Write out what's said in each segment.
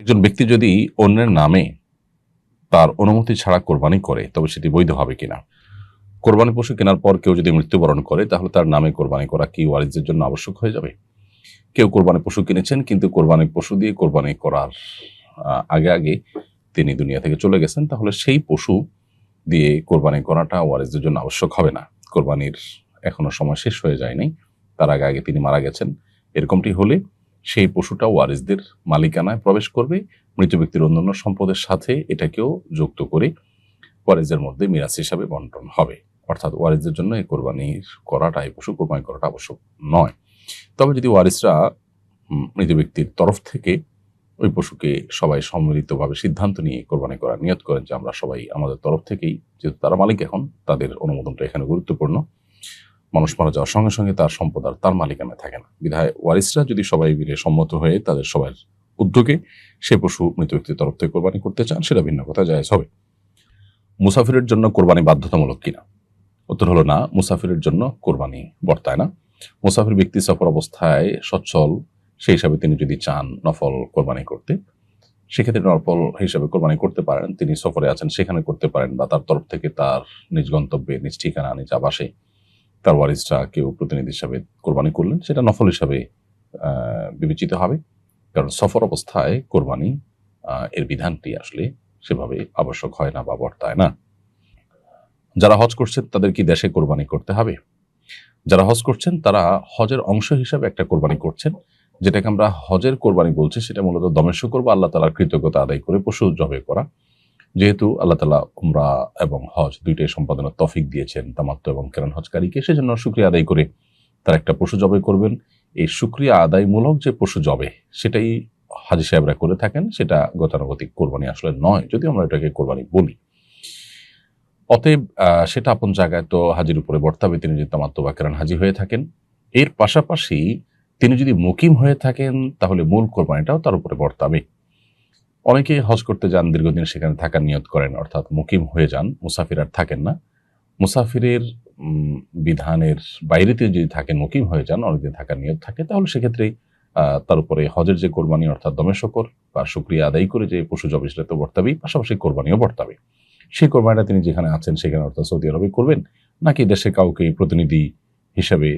একজন ব্যক্তি যদি অন্যের নামে তার অনুমতি ছাড়া কোরবানি করে, তবে সেটি বৈধ হবে কিনা? কোরবানি পশু কেনার পর কেউ যদি মৃত্যুবরণ করে, তাহলে তার নামে কোরবানি করা কি ওয়ারিসদের জন্য আবশ্যক হয়ে যাবে? কেউ কোরবানি পশু কিনেছেন, কিন্তু কোরবানি পশু দিয়ে কোরবানি করার আগে আগে তিনি দুনিয়া থেকে চলে গেছেন, তাহলে সেই পশু দিয়ে কোরবানি করাটা ওয়ারিসদের জন্য আবশ্যক হবে না। কোরবানির এখনও সময় শেষ হয়ে যায়নি। তার আগে আগে তিনি মারা গেছেন। এরকমটি হলে সেই পশুটা ওয়ারিসদের মালিকানায় প্রবেশ করবে, মৃত ব্যক্তির অন্যান্য সম্পদের সাথে এটাকেও যুক্ত করে ওয়ারিসদের মধ্যে মিরাজ হিসাবে বন্টন হবে। অর্থাৎ ওয়ারিসদের জন্য এই কোরবানির করাটা, এই পশু কোরবানি করাটা আবশ্যক নয়। তবে যদি ওয়ারিসরা মৃত ব্যক্তির তরফ থেকে ওই পশুকে সবাই সম্মিলিতভাবে সিদ্ধান্ত নিয়ে কোরবানি করার নিয়ত করেন যে আমরা সবাই আমাদের তরফ থেকেই, যেহেতু তারা মালিক এখন, তাদের অনুমোদনটা এখানে গুরুত্বপূর্ণ। মানুষ মারা যাওয়ার সঙ্গে সঙ্গে তার সম্পদ আর তার মালিকানা থাকে না। বিধায় ওয়ারিসরা যদি সবাই মিলে সম্মত হয়ে তাদের সবার উদ্যোগে সে পশু মৃত ব্যক্তির তরফ থেকে কোরবানি করতে চান, সেটা ভিন্ন কথা, জায়েজ হবে। মুসাফিরের জন্য কোরবানি বাধ্যতামূলক কিনা? উত্তর হলো না, মুসাফিরের জন্য কোরবানি বর্তায় না। মুসাফির ব্যক্তি সফর অবস্থায় সচ্ছল, সেই হিসাবে তিনি যদি চান নফল কোরবানি করতে, সেক্ষেত্রে নফল হিসাবে কোরবানি করতে পারেন। তিনি সফরে আছেন, সেখানে করতে পারেন বা তার তরফ থেকে তার নিজ গন্তব্যে, নিজ ঠিকানা, নিজ আবাসে তার ওয়ারিসরা কেউ প্রতিনিধি হিসাবে কোরবানি করলেন, সেটা নফল হিসাবে বিবেচিত হবে। কারণ সফর অবস্থায় কোরবানি এর বিধানটি আসলে সেভাবে আবশ্যক হয় না বা বর্তায় না। যারা হজ করছেন, তাদের কি দেশে কোরবানি করতে হবে? যারা হজ করছেন, তারা হজের অংশ হিসাবে একটা কোরবানি করছেন, যেটাকে আমরা হজের কোরবানি বলছি, সেটা মূলত দমের শুকর বা আল্লাহ তালার কৃতজ্ঞতা আদায় করে পশু জবে করা। যেহেতু আল্লাহ তালা উমরা এবং হজ দুইটাই সম্পাদনের তফিক দিয়েছেন, তামাত্ম এবং কেরান হজকারীকে, সেজন্য শুক্রিয়া আদায় করে তার একটা পশু জবে করবেন। এই শুক্রিয়া আদায়মূলক যে পশু জবে, সেটাই হাজি সাহেবরা করে থাকেন, সেটা গতানুগতিক কোরবানি আসলে নয়, যদি আমরা এটাকে কোরবানি বলি। অতএব সেটা আপন জায়গায় তো হাজির উপরে বর্তাবে তিনি যদি তামাত্ম বা কেরান হাজি হয়ে থাকেন। এর পাশাপাশি তিনি যদি মুকিম হয়ে থাকেন, তাহলে মূল কোরবানিটাও তার উপরে বর্তাবে অনেকে হজ করতে যান, দীর্ঘদিন সেখানে থাকার নিয়ত করেন, অর্থাৎ মুকিম হয়ে যান, মুসাফির আর থাকেন না। মুসাফিরের বিধানের বাইরে তিনি যদি থাকেন, মুকিম হয়ে যান, অনেকদিন থাকার নিয়ত থাকে, তাহলে সেক্ষেত্রে তার উপরে হজের যে কোরবানি, অর্থাৎ দমে শকর বা শুক্রিয়া আদায় করে যে পশু জবে সেটা তো বর্তাবেই পাশাপাশি কোরবানিও বর্তাবে। সেই কোরবানিটা তিনি যেখানে আছেন, সেখানে অর্থাৎ সৌদি আরবে করবেন, নাকি দেশে কাউকে প্রতিনিধি হিসেবে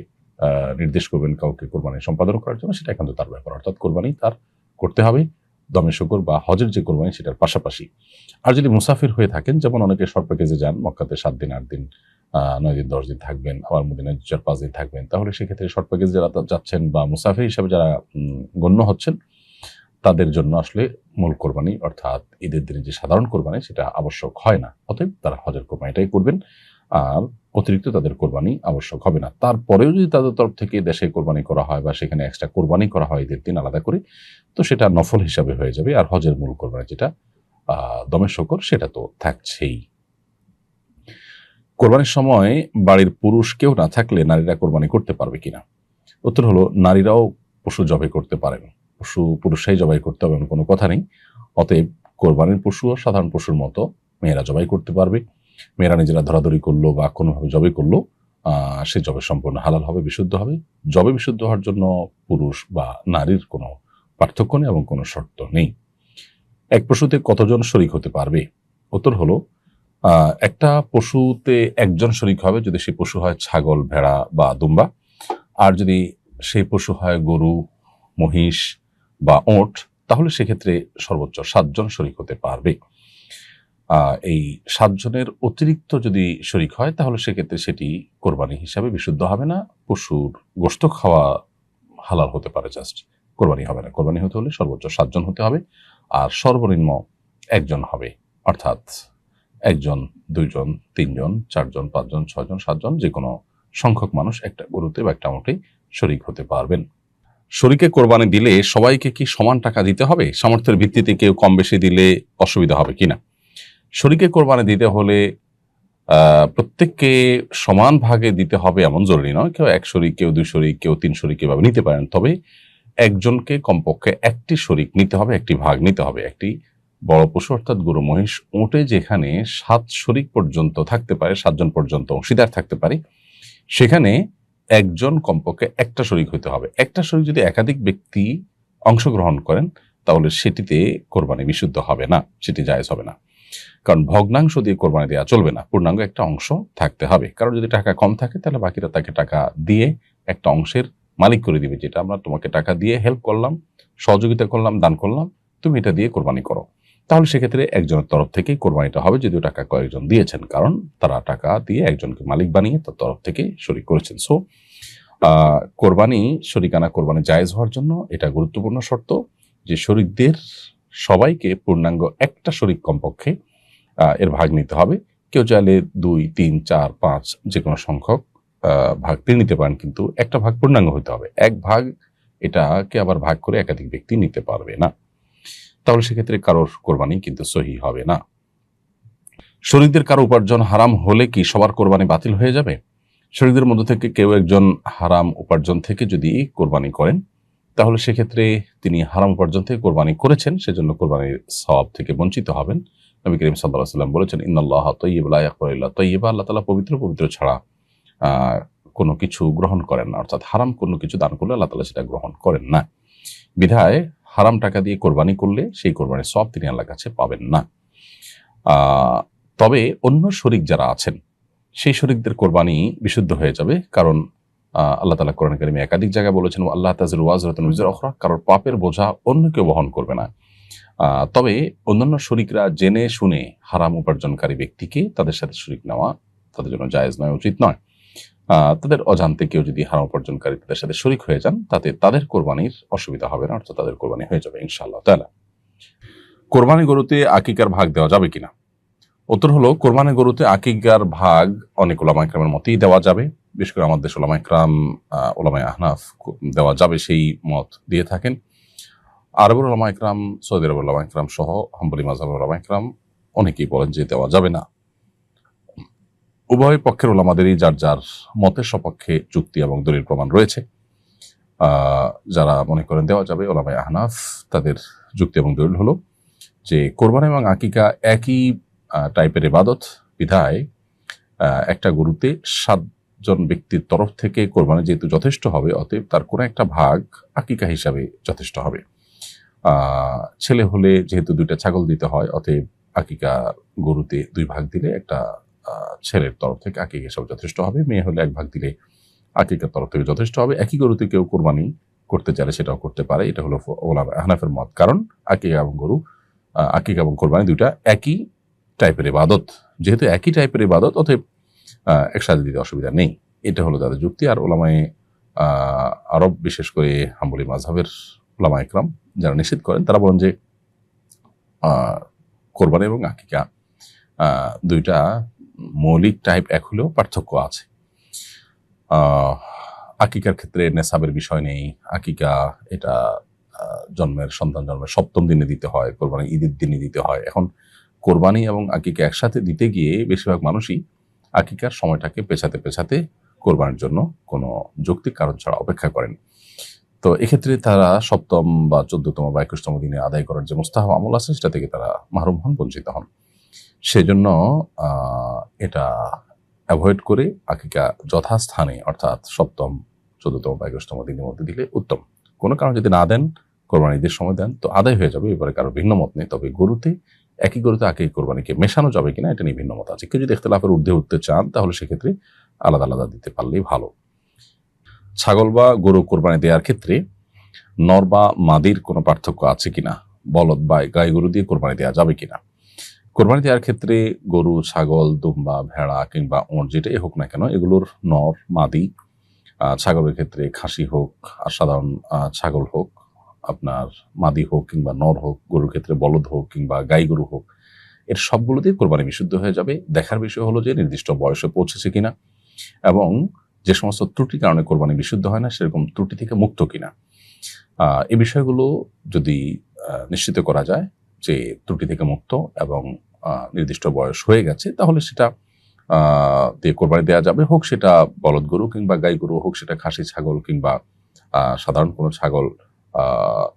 নির্দেশ করবেন কাউকে কোরবানি সম্পাদন করার জন্য, সেটা একান্ত তার ব্যাপার, অর্থাৎ কোরবানি তার করতে হবে। দমে শকর বা হজের যে কোরবানি সেটার পাশাপাশি। আর যদি মুসাফির হয়ে থাকেন, যেমন অনেকে শর্ট প্যাকেজে যান, মক্কাতে সাত দিন, আট দিন নয় দিন, দশ দিন থাকবেন, আবার মদিনায় চার, পাঁচ দিন থাকবেন, তাহলে সেক্ষেত্রে শর্ট প্যাকেজ যারা যাচ্ছেন বা মুসাফির হিসাবে যারা গণ্য হচ্ছেন, তাদের জন্য আসলে মূল কোরবানি, অর্থাৎ ঈদের দিনে যে সাধারণ কোরবানি, সেটা আবশ্যক হয় না। অতএব তারা হজের কোরবানিটাই করবেন। আর অতিরিক্ত তাদের কোরবানি আবশ্যক হবে না। তারপরেও যদি তাদের তরফ থেকে দেশে কোরবানি করা হয় বা সেখানে এক্সট্রা কোরবানি করা হয় ঈদের দিন আলাদা করে, তো সেটা নফল হিসাবে হয়ে যাবে। আর হজের মূল কোরবানি যেটা দমের শকর, সেটা তো থাকছেই। কোরবানির সময় বাড়ির পুরুষ কেউ না থাকলে নারীরা কোরবানি করতে পারবে কিনা? উত্তর হলো, নারীরাও পশু জবাই করতে পারেন। পশু পুরুষরাই জবাই করতে হবে এমন কোনো কথা নেই। অতএব কোরবানির পশুও সাধারণ পশুর মতো মেয়েরা জবাই করতে পারবে। মেয়েরা নিজেরা ধরাধরি করল বা কোনোভাবে জবাই করল সে জবে সম্পূর্ণ হালাল হবে, বিশুদ্ধ হবে। জবে বিশুদ্ধ হওয়ার জন্য পুরুষ বা নারীর কোনো পার্থক্য নেই এবং কোনো শর্ত নেই। এক পশুতে কতজন শরিক হতে পারবে? উত্তর হলো একটা পশুতে একজন শরিক হবে যদি সে পশু হয় ছাগল, ভেড়া বা দুম্বা। আর যদি সেই পশু হয় গরু, মহিষ বা ওট, তাহলে সেক্ষেত্রে সর্বোচ্চ সাতজন শরিক হতে পারবে। এই সাতজনের অতিরিক্ত যদি শরিক হয়, তাহলে সেক্ষেত্রে সেটি কোরবানি হিসাবে বিশুদ্ধ হবে না। পশুর গোস্ত খাওয়া হালাল হতে পারে, জাস্ট কোরবানি হবে না। কোরবানি হতে হলে সর্বোচ্চ সাতজন হতে হবে আর সর্বনিম্ন একজন হবে, অর্থাৎ একজন, দুইজন, তিনজন, চারজন, পাঁচজন, ছয়জন, সাতজন যে কোনো সংখ্যক মানুষ একটা গরুতে বা একটা মোটে শরিক হতে পারবেন। শরিকে কোরবানি দিলে সবাইকে কি সমান টাকা দিতে হবে? সামর্থ্যের ভিত্তিতে কেউ কম বেশি দিলে অসুবিধা হবে কিনা? শরিকে কোরবানি দিতে হলে প্রত্যেককে সমান ভাগে দিতে হবে এমন জরুরি নয়। কেউ এক শরিক কেউ দুই শরিক কেউ তিন শরিক এভাবে নিতে পারেন। তবে একজনকে কমপক্ষে একটি শরিক নিতে হবে, একটি ভাগ নিতে হবে। একটি বড় পশু অর্থাৎ গরু, মহিষ উঁটে যেখানে সাত শরিক পর্যন্ত থাকতে পারে সাতজন পর্যন্ত অংশীদার থাকতে পারে, সেখানে একজন কমপক্ষে একটা শরিক হতে হবে। একটা শরিক যদি একাধিক ব্যক্তি অংশগ্রহণ করেন, তাহলে সেটিতে কোরবানি বিশুদ্ধ হবে না, সেটি জায়জ হবে না। কারণ ভগ্নাংশ দিয়ে কোরবানি দেওয়া চলবে না। পূর্ণাঙ্গ একটা অংশ থাকতে হবে। কারণ যদি টাকা কম থাকে, তাহলে বাকিরা তাকে টাকা দিয়ে একটা অংশের মালিক করে দিবে, যেটা আমরা তোমাকে টাকা দিয়ে হেল্প করলাম, সহযোগিতা করলাম, দান করলাম, তুমি এটা দিয়ে কোরবানি করো। তাহলে সেক্ষেত্রে একজনের তরফ থেকেই কোরবানিটা হবে, যদিও টাকা কয়েকজন দিয়েছেন, কারণ তারা টাকা দিয়ে একজনকে মালিক বানিয়ে তার তরফ থেকে শরিক করেছেন। সো কোরবানি, শরিকানা কোরবানি জায়েজ হওয়ার জন্য এটা গুরুত্বপূর্ণ শর্ত যে শরিকদের সবাইকে পূর্ণাঙ্গ একটা শরিক কমপক্ষে এর ভাগ নিতে হবে। কেউ চাইলে দুই, তিন, চার, পাঁচ যে কোনো সংখ্যক ভাগ তিনি নিতে পারেন, কিন্তু একটা ভাগ পূর্ণাঙ্গ হতে হবে। এক ভাগ এটাকে আবার ভাগ করে একাধিক ব্যক্তি নিতে পারবে না। তাহলে সেক্ষেত্রে কারোর কোরবানি কিন্তু সহি হবে না। শরীরদের কারও উপার্জন হারাম হলে কি সবার কোরবানি বাতিল হয়ে যাবে? শরীরদের মধ্য থেকে কেউ একজন হারাম উপার্জন থেকে যদি কোরবানি করেন তাহলে সেক্ষেত্রে তিনি হারাম উপার্জন থেকে কোরবানি করেছেন, সেজন্য কোরবানির সব থেকে বঞ্চিত হবেন। নবী করিম সাল্লাহ সাল্লাম বলেছেন ইন্নআল্লাহ তৈয়বুল্লাহ আকবরুল্লাহ তৈয়বা আল্লাহ তালা পবিত্র পবিত্র ছাড়া কোনো কিছু গ্রহণ করেন না। অর্থাৎ হারাম কোনো কিছু দান করলে আল্লাহ তালা সেটা গ্রহণ করেন না। বিধায় হারাম টাকা দিয়ে কোরবানি করলে সেই কোরবানির সব তিনি আল্লাহর কাছে পাবেন না। তবে অন্য শরিক যারা আছেন, সেই শরিকদের কোরবানি বিশুদ্ধ হয়ে যাবে, কারণ আল্লাহ তালা কোরআন কারিমে একাধিক জায়গায় বলেছেন আল্লাহ তাজর ওয়াজরতন উজর অখরা কারোর পাপের বোঝা অন্য কেউ বহন করবে না। তবে অন্যান্য শরিকরা জেনে শুনে হারাম উপার্জনকারী ব্যক্তিকে তাদের সাথে শরিক নেওয়া তাদের জন্য জায়েজ নয়, উচিত নয়। তাদের অজান্তে কেউ যদি হারাম উপার্জনকারী তাদের সাথে শরিক হয়ে যান, তাতে তাদের কোরবানির অসুবিধা হবে না, অর্থাৎ তাদের কোরবানি হয়ে যাবে, ইনশাআল্লাহ তালা কোরবানি গরুতে আকিকার ভাগ দেওয়া যাবে কিনা? উত্তর হলো, কোরবানি গরুতে আকিকার ভাগ অনেক ওলামা ইকরামের মতেই দেওয়া যাবে। বিশেষ করে আমাদের দেশ আহ, ওলামায়ে আহনাফ দেওয়া যাবে সেই মত দিয়ে থাকেন। আরবের ওলামা ইকরাম সৌদি আরবের ওলামা ইকরাম সহ হাম্বলি মাজাবের ওলামা ইকরাম অনেকেই বলেন যে দেওয়া যাবে না। উভয় পক্ষের ওলামাদেরই যার যার মতের সপক্ষে চুক্তি এবং দলিল প্রমাণ রয়েছে। যারা মনে করেন দেওয়া যাবে ওলামায় আহনাফ তাদের যুক্তি এবং দলিল হলো যে কোরবানি এবং আকিকা একই টাইপের ইবাদত বিধায় একটা গরুতে সাতজন ব্যক্তির তরফ থেকে কোরবানি যেহেতু যথেষ্ট হবে, অতএব তার কোনো একটা ভাগ আকিকা হিসাবে যথেষ্ট হবে। ছেলে হলে যেহেতু দুইটা ছাগল দিতে হয়, অতএব আকিকা গরুতে দুই ভাগ দিলে একটা ছেলের তরফ থেকে আকিকা হিসাবে যথেষ্ট হবে, মেয়ে হলে এক ভাগ দিলে আকিকার তরফ থেকে যথেষ্ট হবে। একই গরুতে কেউ কোরবানি করতে চাইলে সেটাও করতে পারে, এটা হলো ওলা হানাফের মত। কারণ আকিকা এবং গরু আকিকা এবং কোরবানি দুইটা একই টাইপের ইবাদত। যেহেতু একই টাইপের ইবাদত, অতএব একসাথে দিতে অসুবিধা নেই। এটা হলো তাদের যুক্তি। আর ওলামায় আরব, বিশেষ করে হাম্বলি মাঝহের ওলামা ইকরাম যারা নিষেধ করেন, তারা বলেন যে কোরবানি এবং আকিকা দুইটা মৌলিক টাইপ এক হলেও পার্থক্য আছে। আকিকার ক্ষেত্রে নেশাবের বিষয় নেই। আকিকা এটা জন্মের, সন্তান জন্মের সপ্তম দিনে দিতে হয় কোরবানি ঈদের দিনে দিতে হয়। এখন কোরবানি এবং আকিকা একসাথে দিতে গিয়ে বেশিরভাগ মানুষই আকিকার সময়টাকে পেছাতে পেছাতে কোরবানির জন্য কোনো যৌক্তিক কারণ ছাড়া অপেক্ষা করেন। তো এক্ষেত্রে তারা সপ্তম বা চোদ্দতম বা একুশতম দিনে আদায় করার যে মুস্তাহাব আমল আছে, সেটা থেকে তারা মাহরুম হন, বঞ্চিত হন। সেজন্য এটা অ্যাভয়েড করে আকিকা যথাস্থানে, অর্থাৎ সপ্তম, চোদ্দতম বা একুশতম দিনের মধ্যে দিলে উত্তম। কোনো কারণ যদি না দেন, কোরবানি ঈদের সময় দেন, তো আদায় হয়ে যাবে, এবারে কারও ভিন্ন মত নেই। তবে গরুতে একই গরুতে আগে কোরবানিকে মেশানো যাবে কিনা? এটা নিয়ে ভিন্ন মত আছে। কেউ যদি ইখতলাফের ঊর্ধ্বে উঠতে চান, তাহলে সেক্ষেত্রে আলাদা আলাদা দিতে পারলেই ভালো। ছাগল বা গরু কোরবানি দেওয়ার ক্ষেত্রে নর বা মাদির কোনো পার্থক্য আছে কিনা? বলদ বা গাই গরু দিয়ে কোরবানি দেওয়া যাবে কিনা? কোরবানি দেওয়ার ক্ষেত্রে গরু, ছাগল, দুম্বা, ভেড়া কিংবা ওঁট যেটাই হোক না কেন, এগুলোর নর, মাদি ছাগলের ক্ষেত্রে খাসি হোক, আর সাধারণ ছাগল হোক আপনার মাদি হোক কিংবা নর হোক, গরুর ক্ষেত্রে বলদ হোক কিংবা গাই গরু হোক, এর সবগুলোতেই কোরবানি বিশুদ্ধ হয়ে যাবে। দেখার বিষয় হলো যে নির্দিষ্ট বয়সে পৌঁছেছে কিনা এবং যে সমস্ত ত্রুটির কারণে কোরবানি বিশুদ্ধ হয় না, সেরকম ত্রুটি থেকে মুক্ত কিনা। এই বিষয়গুলো যদি নিশ্চিত করা যায় যে ত্রুটি থেকে মুক্ত এবং নির্দিষ্ট বয়স হয়ে গেছে, তাহলে সেটা দিয়ে কোরবানি দেওয়া যাবে। হোক সেটা বলদ গরু কিংবা গাই গরু, হোক সেটা খাসি, ছাগল কিংবা সাধারণ কোনো ছাগল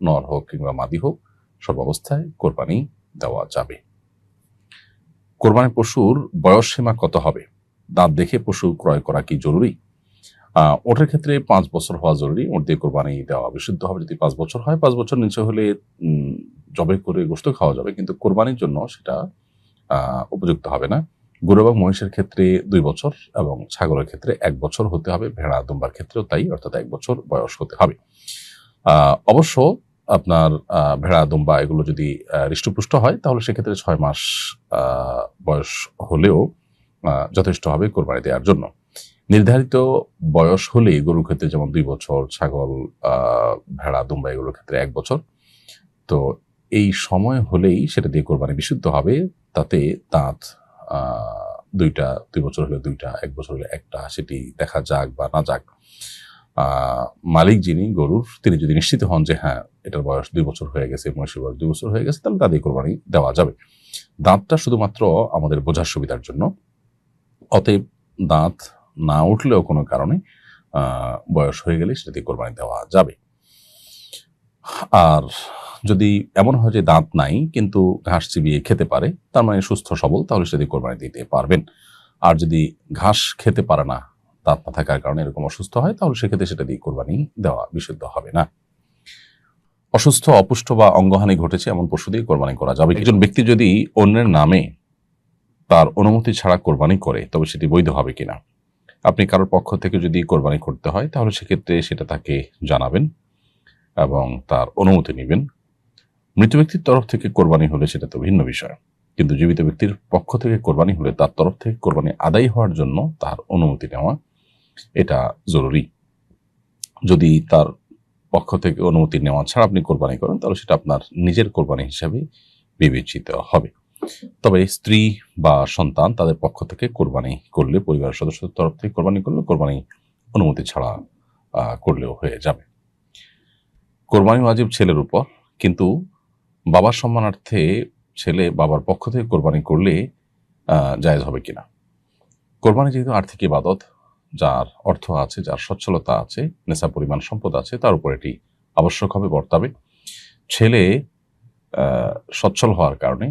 নর হোক কিংবা মাদি হোক সব অবস্থায় কোরবানি দেওয়া যাবে। কোরবানি পশুর বয়স সীমা কত হবে? দাঁত দেখে পশু ক্রয় করা কি জরুরি? ওটার ক্ষেত্রে পাঁচ বছর হওয়া জরুরি ওর দিয়ে কোরবানি দেওয়া বিশুদ্ধ হবে। যদি পাঁচ বছর হয়, পাঁচ বছর নিচে হলে জবে করে গোস্ত খাওয়া যাবে। কিন্তু কোরবানির জন্য সেটা উপযুক্ত হবে না। গরু এবং মহিষের ক্ষেত্রে দুই বছর এবং ছাগলের ক্ষেত্রে এক বছর হতে হবে। ভেড়া দুম্বার ক্ষেত্রেও তাই, অর্থাৎ এক বছর বয়স হতে হবে। অবশ্য আপনার ভেড়া দুম্বা এগুলো যদি হৃষ্টপুষ্ট হয় তাহলে সেক্ষেত্রে ছয় মাস বয়স হলেও যথেষ্ট হবে কোরবানি দেওয়ার জন্য। নির্ধারিত বয়স হলেই গরুর ক্ষেত্রে যেমন দুই বছর ছাগল ভেড়া দুম্বা এগুলোর ক্ষেত্রে এক বছর। তো এই সময় হলেই সেটা দিয়ে কোরবানি বিশুদ্ধ হবে তাতে আহ, দুইটা দুই বছর হলে দুইটা এক বছর হলে একটা সেটি দেখা যাক বা না যাক। মালিক যিনি, গরুর, তিনি যদি নিশ্চিত হন যে হ্যাঁ এটার বয়স দুই বছর হয়ে গেছে মহিষের বয়স দুই বছর হয়ে গেছে, তাহলে তাদের কোরবানি দেওয়া যাবে। দাঁতটা শুধুমাত্র আমাদের বোঝার সুবিধার জন্য। অতএব দাঁত না উঠলেও কোনো কারণে বয়স হয়ে গেলে সেটা দিয়ে কোরবানি দেওয়া যাবে। আর যদি এমন হয় যে দাঁত নাই, কিন্তু ঘাস চিবিয়ে খেতে পারে, তার মানে সুস্থ সবল, তাহলে সেটা কোরবানি দিতে পারবেন। আর যদি ঘাস খেতে পারে না দাঁত না থাকার কারণে এরকম অসুস্থ হয় তাহলে সেক্ষেত্রে সেটা দিয়ে কোরবানি দেওয়া বিশুদ্ধ হবে না। অসুস্থ অপুষ্ট বা অঙ্গহানি ঘটেছে এমন পশু দিয়ে কোরবানি করা যাবে। একজন ব্যক্তি যদি অন্যের নামে তার অনুমতি ছাড়া কোরবানি করে তবে সেটি বৈধ হবে কিনা? আপনি কারোর পক্ষ থেকে যদি কোরবানি করতে হয় তাহলে সেক্ষেত্রে সেটা তাকে জানাবেন এবং তার অনুমতি নেবেন। মৃত ব্যক্তির তরফ থেকে কোরবানি হলে সেটা তো ভিন্ন বিষয়। কিন্তু জীবিত ব্যক্তির পক্ষ থেকে কোরবানি হলে তার তরফ থেকে কোরবানি আদায় হওয়ার জন্য তার অনুমতি নেওয়া এটা জরুরি। যদি তার পক্ষ থেকে অনুমতি নেওয়া ছাড়া আপনি কোরবানি করেন, তাহলে সেটা আপনার নিজের কোরবানি হিসাবে বিবেচিত হবে। তবে স্ত্রী বা সন্তান তাদের পক্ষ থেকে কোরবানি করলে, পরিবারের সদস্যদের তরফ থেকে কোরবানি করলে কোরবানি অনুমতি ছাড়া করলেও হয়ে যাবে। কোরবানি ওয়াজিব ছেলের উপর, কিন্তু বাবার সম্মানার্থে ছেলে বাবার পক্ষ থেকে কোরবানি করলে জায়েজ হবে কিনা? কোরবানি যেহেতু আর্থিক ইবাদত যার অর্থ আছে, যার সচ্ছলতা আছে নেশা পরিমাণ সম্পদ আছে, তার উপর এটি আবশ্যক হবে, বর্তাবে। ছেলে সচ্ছল হওয়ার কারণে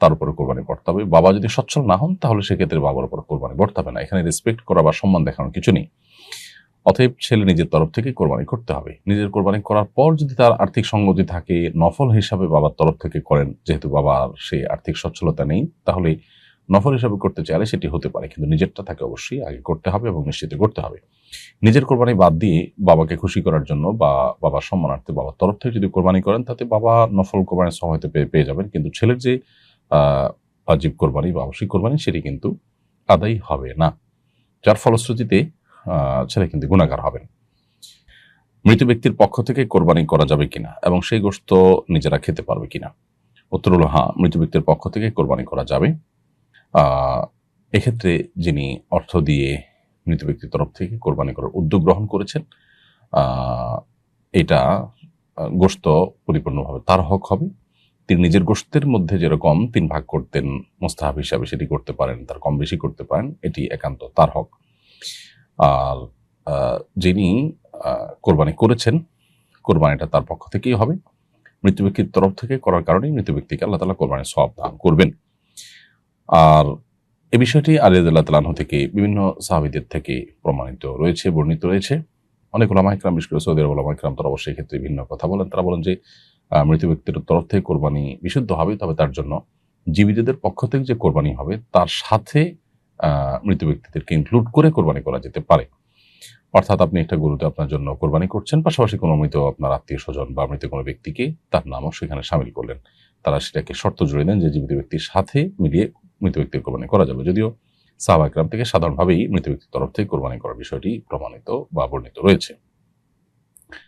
তার উপরে কোরবানি বর্তাবে। বাবা যদি সচ্ছল না হন, তাহলে সেক্ষেত্রে বাবার উপর কোরবানি বর্তাবে না। এখানে রেসপেক্ট করা বা সম্মান দেখানোর কিছু নেই। অতএব ছেলে নিজের তরফ থেকে কোরবানি করতে হবে। নিজের কোরবানি করার পর যদি তার আর্থিক সঙ্গতি থাকে, নফল হিসাবে বাবার তরফ থেকে করেন, যেহেতু বাবার সেই আর্থিক সচ্ছলতা নেই, তাহলে নফল হিসাবে করতে চাইলে সেটি হতে পারে, কিন্তু নিজেরটা তাকে অবশ্যই আগে করতে হবে এবং নিশ্চিত করতে হবে। নিজের কোরবানি বাদ দিয়ে বাবাকে খুশি করার জন্য বা বাবার সম্মানার্থে বাবার তরফ থেকে যদি কোরবানি করেন, তাতে বাবা নফল কোরবানির সময় হয়তো পেয়ে পেয়ে যাবেন। কিন্তু ছেলের যে আজীব কোরবানি বা আবশ্যিক কোরবানি সেটি কিন্তু আদায় হবে না। যার ফলশ্রুতিতে ছেলে কিন্তু গুণাগার হবেন মৃত ব্যক্তির পক্ষ থেকে কোরবানি করা যাবে কিনা এবং সেই গোস্ত নিজেরা খেতে পারবে কিনা? উত্তর হলো হ্যাঁ মৃত ব্যক্তির পক্ষ থেকে কোরবানি করা যাবে। এক্ষেত্রে যিনি অর্থ দিয়ে মৃত ব্যক্তির তরফ থেকে কোরবানি করার উদ্যোগ গ্রহণ করেছেন এটা গোস্ত পরিপূর্ণভাবে তার হক হবে। তিনি নিজের গোস্তের মধ্যে যেরকম তিন ভাগ করতেন, মোস্তাহাব হিসাবে সেটি করতে পারেন, তার কম বেশি করতে পারেন, এটি একান্ত তার হক। আর যিনি কোরবানি করেছেন, কোরবানিটা তার পক্ষ থেকেই হবে। মৃত্যু ব্যক্তির তরফ থেকে করার কারণেই মৃত্যু ব্যক্তিকে আল্লাহ তালা কোরবানির সব দান করবেন। আর এ বিষয়টি আলিয়াদুল্লাহ তালাহ থেকে, বিভিন্ন সাহাবিদের থেকে প্রমাণিত রয়েছে, বর্ণিত রয়েছে। অনেক ওলামা ইকরাম, বিশেষ করে সৌদি আরব ওলামা ইকরাম, তারা অবশ্যই ক্ষেত্রে ভিন্ন কথা বলেন। তারা বলেন যে মৃত ব্যক্তির তরফ থেকে কোরবানি বিশুদ্ধ হবে, তবে তার জন্য জীবিতদের পক্ষ থেকে যে কোরবানি হবে, তার সাথে মৃত ব্যক্তিদেরকে ইনক্লুড করে কোরবানি করা যেতে পারে। অর্থাৎ আপনি একটা গরুতে আপনার জন্য কোরবানি করছেন, পাশাপাশি কোনো মৃত আপনার আত্মীয় স্বজন বা মৃত কোনো ব্যক্তিকে তার নামও সেখানে সামিল করলেন। তারা সেটাকে শর্ত জুড়ে দেন যে, জীবিত ব্যক্তির সাথে মিলিয়ে মৃত ব্যক্তির কোরবানি করা যাবে। যদিও সাহাবাকরাম থেকে সাধারণভাবেই মৃত ব্যক্তির তরফ থেকে কোরবানি করার বিষয়টি প্রমাণিত বা বর্ণিত রয়েছে।